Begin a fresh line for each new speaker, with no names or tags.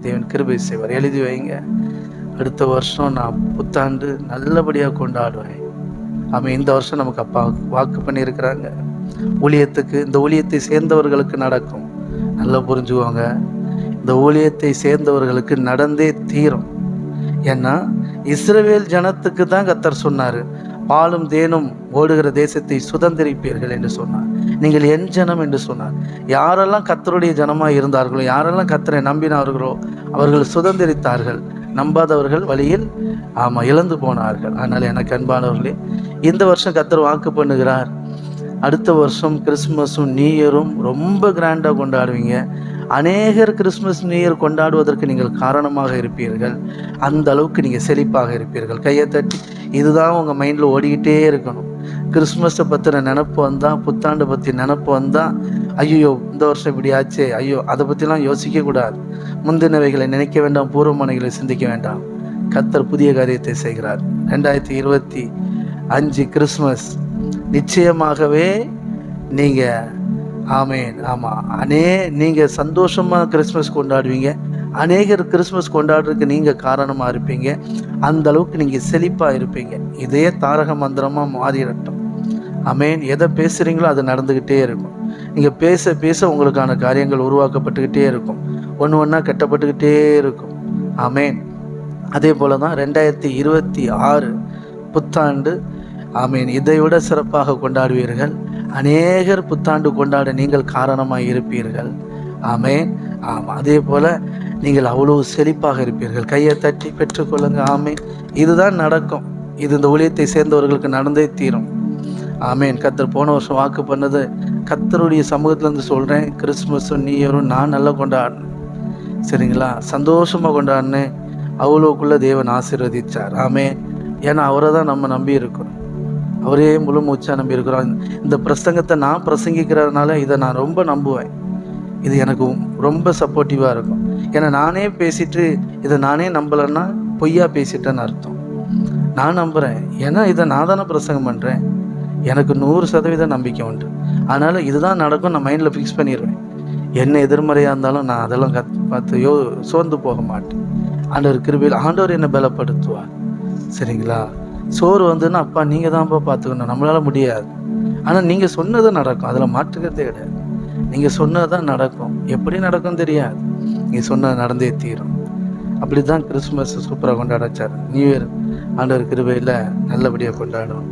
தேவன் கிருபை செய்வார். எழுதி வைங்க. அடுத்த வருஷம் நான் புத்தாண்டு நல்லபடியாக கொண்டாடுவேன். அவன் இந்த வருஷம் நமக்கு அப்பா வாக்கு பண்ணியிருக்கிறாங்க. ஊழியத்துக்கு இந்த ஊழியத்தை சேர்ந்தவர்களுக்கு நடக்கும். நல்லா புரிஞ்சுக்கோங்க. இந்த ஊழியத்தை சேர்ந்தவர்களுக்கு நடந்தே தீரும். ஏன்னா இஸ்ரவேல் ஜனத்துக்கு தான் கத்தர் சொன்னார். பாலும் தேனும் ஓடுகிற தேசத்தை சுதந்திரிப்பீர்கள் என்று சொன்னார். நீங்கள் என் ஜனம் என்று சொன்னார். யாரெல்லாம் கத்தருடைய ஜனமாக இருந்தார்களோ யாரெல்லாம் கத்தரை நம்பினார்களோ அவர்கள் சுதந்திரித்தார்கள். நம்பாதவர்கள் வழியில் ஆமாம் இழந்து போனார்கள். ஆனால் எனக்கு அன்பானவர்களே இந்த வருஷம் கத்தர் வாக்கு பண்ணுகிறார். அடுத்த வருஷம் கிறிஸ்மஸும் நியூ இயரும் ரொம்ப கிராண்டாக கொண்டாடுவீங்க. அநேகர் கிறிஸ்மஸ் நியூ இயர் கொண்டாடுவதற்கு நீங்கள் காரணமாக இருப்பீர்கள். அந்த அளவுக்கு நீங்கள் செழிப்பாக இருப்பீர்கள். கையை தட்டி இதுதான் உங்கள் மைண்டில் ஓடிக்கிட்டே இருக்கணும். கிறிஸ்மஸை பற்றின நினப்பு வந்தால் புத்தாண்டை பற்றி நினப்பு வந்தால் ஐயோ இந்த வருஷம் இப்படி ஆச்சு ஐயோ அதை பற்றிலாம் யோசிக்கக்கூடாது முந்தினவைகளை நினைக்க வேண்டாம் பூர்வமனைகளை சிந்திக்க வேண்டாம். கத்தர் புதிய காரியத்தை செய்கிறார். ரெண்டாயிரத்தி இருபத்தி அஞ்சு கிறிஸ்மஸ் நிச்சயமாகவே நீங்கள் ஆமேன் ஆமாம் அனே நீங்கள் சந்தோஷமாக கிறிஸ்மஸ் கொண்டாடுவீங்க. அநேகர் கிறிஸ்மஸ் கொண்டாடுறதுக்கு நீங்கள் காரணமாக இருப்பீங்க. அந்த அளவுக்கு நீங்கள் செழிப்பாக இருப்பீங்க. இதே தாரக மந்திரமாக மாறிடட்டும். அமேன் எதை பேசுகிறீங்களோ அது நடந்துக்கிட்டே இருக்கும். நீங்கள் பேச பேச உங்களுக்கான காரியங்கள் உருவாக்கப்பட்டுக்கிட்டே இருக்கும். ஒன்று ஒன்றா கட்டப்பட்டுக்கிட்டே இருக்கும். அமேன் அதே போல தான் ரெண்டாயிரத்தி இருபத்தி ஆறு புத்தாண்டு ஆமீன் இதை விட சிறப்பாக கொண்டாடுவீர்கள். அநேகர் புத்தாண்டு கொண்டாட நீங்கள் காரணமாக இருப்பீர்கள். ஆமேன். ஆமாம் அதே போல் நீங்கள் அவ்வளோ செழிப்பாக இருப்பீர்கள். கையை தட்டி பெற்றுக்கொள்ளுங்க ஆமேன். இதுதான் நடக்கும். இது இந்த ஊழியத்தை சேர்ந்தவர்களுக்கு நடந்தே தீரும். ஆமேன். கத்தர் போன வருஷம் வாக்கு பண்ணது கத்தருடைய சமூகத்துலேருந்து சொல்கிறேன் கிறிஸ்மஸும் நியூ இயரும் நான் நல்லா கொண்டாடினேன். சரிங்களா? சந்தோஷமாக கொண்டாடினேன். அவ்வளோக்குள்ளே தேவன் ஆசீர்வதித்தார் ஆமே ஏன்னா அவரை தான் நம்ம நம்பி இருக்கிறோம். அவரே முழு மூச்சாக நம்பி இருக்கிறோம் இந்த பிரசங்கத்தை நான் பிரசங்கிக்கிறதுனால இதை நான் ரொம்ப நம்புவேன். இது எனக்கு ரொம்ப சப்போர்ட்டிவாக இருக்கும். ஏன்னா நானே பேசிட்டு இதை நானே நம்பலைன்னா பொய்யா பேசிட்டேன்னு அர்த்தம். நான் நம்புகிறேன் ஏன்னா இதை நான் தானே பிரசங்கம் பண்ணுறேன் எனக்கு நூறு சதவீதம் நம்பிக்கை உண்டு. அதனால் இதுதான் நடக்கும் நான் மைண்டில் ஃபிக்ஸ் பண்ணிடுவேன் என்ன எதிர்மறையாக இருந்தாலும் நான் அதெல்லாம் கத் பார்த்து யோ சோர்ந்து போக மாட்டேன். ஆண்டவர் கிருபையில் ஆண்டவர் என்னை பலப்படுத்துவார். சரிங்களா? சோறு வந்துன்னா அப்பா நீங்கள் தான்ப்பா பார்த்துக்கணும். நம்மளால் முடியாது. ஆனால் நீங்கள் சொன்னது நடக்கும். அதில் மாற்றுக்கிறதே கிடையாது. நீங்கள் சொன்னது தான் நடக்கும். எப்படி நடக்கும் தெரியாது. நீங்கள் சொன்ன நடந்தே தீரும். அப்படி தான் கிறிஸ்மஸ் சூப்பராக கொண்டாட வச்சார் நியூ இயர் ஆண்டவர் கிருபையில் நல்லபடியாக கொண்டாடும்